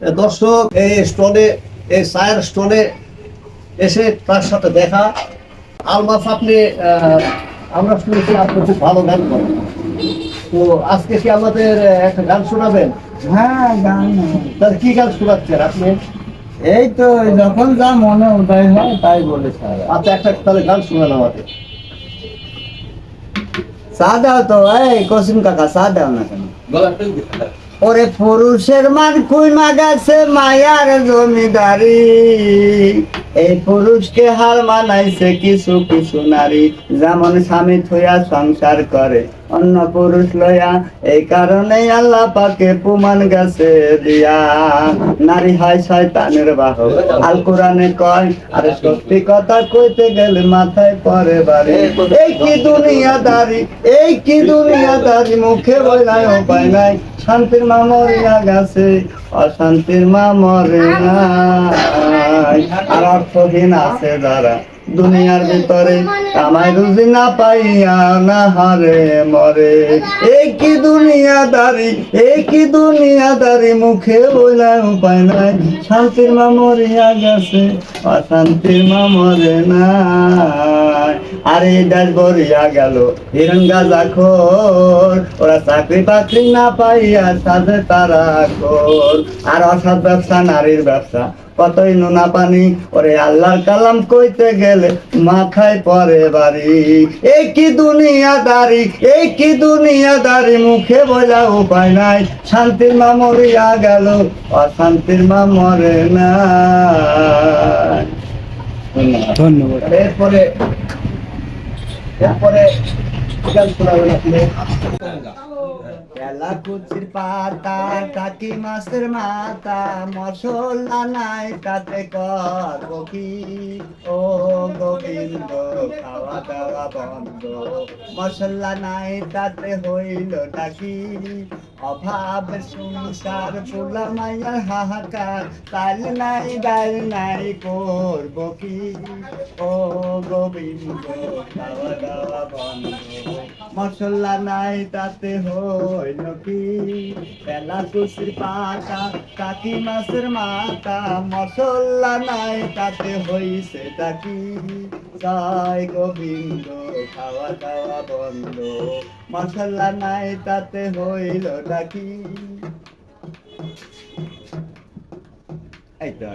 দর্শক এই স্টোনে এই চায়ের স্টোনে এসে তার সাথে দেখা। আলমাস আপনি আমরা শুনেছি আপনি খুব ভালো গান করেন। তো আজকে কি আমাদের একটা গান শোনাবেন? হ্যাঁ গান। তার কি গান শোনাচ্ছেন আপনি? এই তো যখন যা মনে উদয় হয় তাই বলে সারা আচ্ছা একটা তাহলে গান শোনান আমাদের। চা দাও তো এই কসিম কাকা চা দাও না কেন? ওরে পুরুষের মান কুইমা গেছে মায়ার জমিদারি। এই পুরুষকে হার মানাইছে কিছু কিছু নারী। যেমন স্বামী থইয়া সংসার করে, অন্য পুরুষ লয়া এই কারণে আল্লাহ পাকে প্রমাণ গেছে দিয়া। নারী হয় শয়তানের বাহক। আল কোরআনে কয়, আর সত্যি কথা কইতে গেলে মাথায় পরে বাড়ি। এই কি দুনিয়াদারি, এই কি দুনিয়াদারি, মুখে বইলাই উপায় নাই। শান্তির মা মরিয়া গেছে অশান্তির মা মরে নাই। আর অর্থহীন আছে যারা দুনিয়ার ভিতরে, কামাই রুজি না পাইয়া না হারে মরে কি দুনিয়াদারি কি দুনিয়াদারি, মুখে বইলা উপায় নাই। শান্তির মা মরিয়া গেছে অশান্তির মা মরে নাই। আর এই ভরিয়া গেল। হিরণ গাজা খোর ওরা চাকরি বাকরি না পাইয়া সাথে তারা খোর। আর অসৎ ব্যবসা, নারীর ব্যবসা, কতই নোনা পানি। ওরে আল্লাহর কালাম কইতে গেলে মাথায় পরে বাড়ি। এই কি দুনিয়াদারি এই কি দুনিয়াদারি মুখে বলা উপায় নাই। শান্তির মা মরিয়া গেল, অশান্তির মা মরে না ধন্যবাদ। এরপরে এরপরে কুচির পাতা, কাকি মাছের মাথা, মশলা নাই, তাতে করব কি? ও গোবিন্দ, খাওয়া দাওয়া বন্ধ। মশলা নাই, তাতে হইল ডাকি অভাব, সংসার পোলা হাহাকার। তাল নাই, ডাল নাই, করব কি? ও গোবিন্দ খাওয়া দাওয়া বন্ধ। মশলা নাই তাতে হইল কি? পেলা কুসির পাতা, কাকি মাছের মাথা, মশলা নাই তাতে হইছে তাকি জয় গোবিন্দ, খাওয়া দাওয়া বন্ধ। মশলা নাই তাতে হইল ডাকি এই তো।